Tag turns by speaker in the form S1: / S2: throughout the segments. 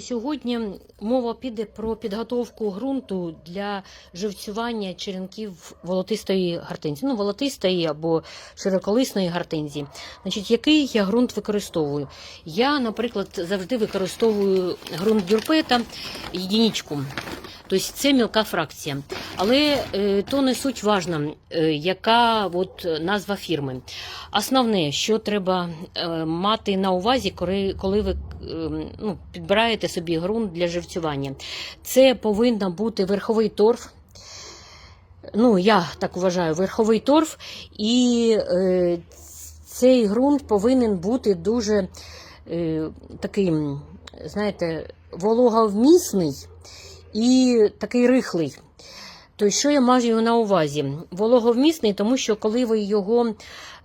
S1: Сьогодні мова піде про підготовку ґрунту для живцювання черенків волотистої гортензії. Ну, волотистої або широколисної гортензії. Значить, який я ґрунт використовую? Я, наприклад, завжди використовую ґрунт дюрпета єдиничку. Тобто це мілка фракція. Але е, то не суть важна, е, яка от, назва фірми. Основне, що треба е, мати на увазі, коли, ви ну, підбираєте собі ґрунт для живцювання. Це повинен бути верховий торф. Ну, я так вважаю, верховий торф, і е, цей ґрунт повинен бути дуже е, такий, знаєте, вологовмісний і такий рихлий. Тобто, що я маю на увазі? Вологовмісний, тому що коли ви його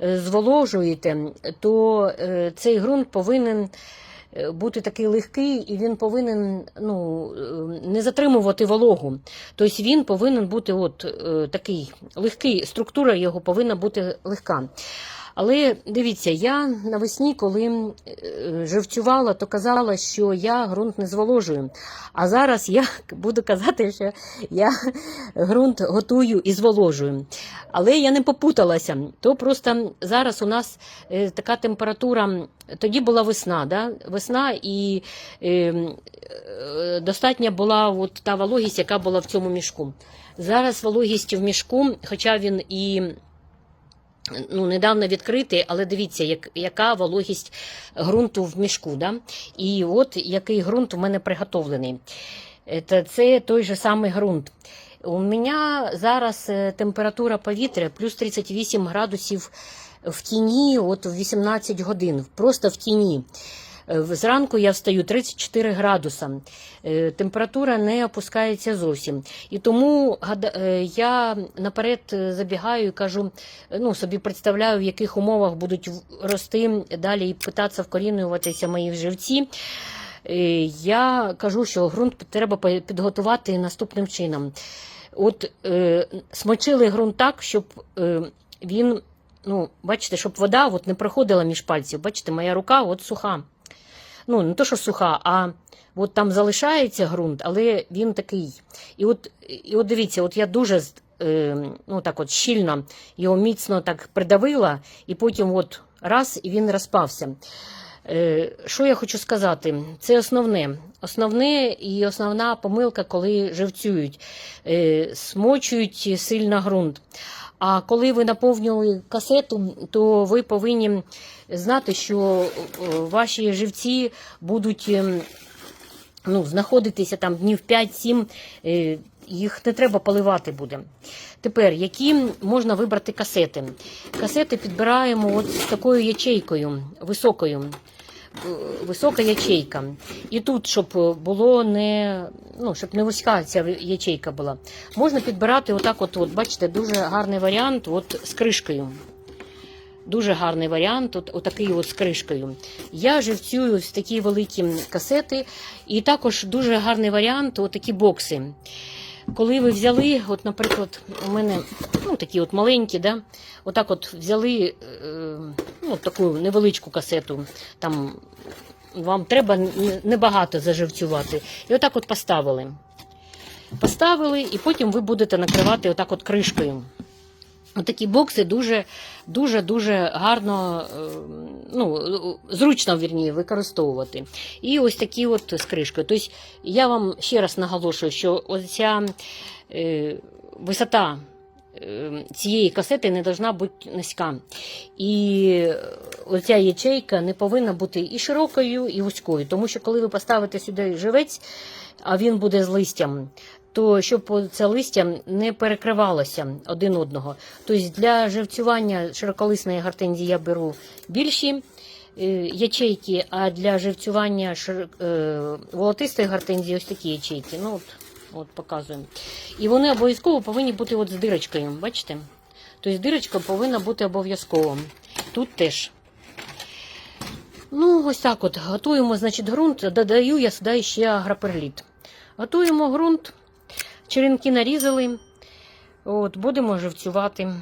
S1: е, зволожуєте, то е, цей ґрунт повинен бути такий легкий, і він повинен ну, е, не затримувати вологу. Тобто він повинен бути от е, такий легкий, структура його повинна бути легка. Але дивіться, я навесні, коли е, живцювала, то казала, що я ґрунт не зволожую. А зараз я буду казати, що я ґрунт готую і зволожую. Але я не попуталася. То просто зараз у нас е, така температура. Тоді була весна, да? весна і е, е, достатня була от та вологість, яка була в цьому мішку. Зараз вологість в мішку, хоча він і ну, недавно відкритий, але дивіться, як, яка вологість ґрунту в мішку. Да? І от який ґрунт у мене приготовлений. Це, це той же самий ґрунт. У мене зараз е, температура повітря плюс 38 градусів в тіні, от в 18 годин, просто в тіні. Е, Зранку я встаю 34 градуса. Е, Температура не опускається зовсім. І тому е, я наперед забігаю і кажу, ну, собі представляю, в яких умовах будуть рости далі і питатися вкорінюватися мої живці. Я кажу, що ґрунт треба підготувати наступним чином. От е, смочили ґрунт так, щоб е, він, ну, бачите, щоб вода от не проходила між пальців. Бачите, моя рука от суха. Ну, не то, що суха, а от там залишається ґрунт, але він такий. І от, і от дивіться, от я дуже е, ну, так от щільно його міцно так придавила, і потім от раз, і він розпався. Е, Що я хочу сказати? Це основне. Основне і основна помилка, коли живцюють, Е, смочують сильно ґрунт. А коли ви наповнювали касету, то ви повинні знати, що е, ваші живці будуть ем, ну, знаходитися там днів 5-7, е, їх не треба поливати буде. Тепер, які можна вибрати касети? Касети підбираємо от з такою ячейкою високою. Висока ячейка. І тут, щоб було не, ну, щоб не вузька ця ячейка була. Можна підбирати отак, от, от бачите, дуже гарний варіант от, з кришкою. Дуже гарний варіант, от, отакий от з кришкою. Я живцюю такі великі касети, і також дуже гарний варіант отакі бокси. Коли ви взяли, от, наприклад, у мене ну, такі от маленькі, да, отак от взяли е, ну, таку невеличку касету, там вам треба небагато заживцювати. І отак от поставили. Поставили, і потім ви будете накривати отак от кришкою. Отакі бокси дуже дуже дуже гарно, е, ну, зручно вірні, використовувати. І ось такі от з кришкою. Тобто я вам ще раз наголошую, що оця е, висота е, цієї касети не повинна бути низька. І оця ячейка не повинна бути і широкою, і вузькою. Тому що коли ви поставите сюди живець, а він буде з листям, то щоб це листя не перекривалося один одного. Тобто для живцювання широколисної гортензії я беру більші е, ячейки, а для живцювання е, волотистої гортензії ось такі ячейки. Ну, от, от показуємо. І вони обов'язково повинні бути от з дирочкою. Бачите? Тобто дирочка повинна бути обов'язково. Тут теж. Ну, ось так от. Готуємо, значить, ґрунт. Додаю я сюди ще агроперліт. Готуємо ґрунт. Черенки нарізали. От, будемо живцювати.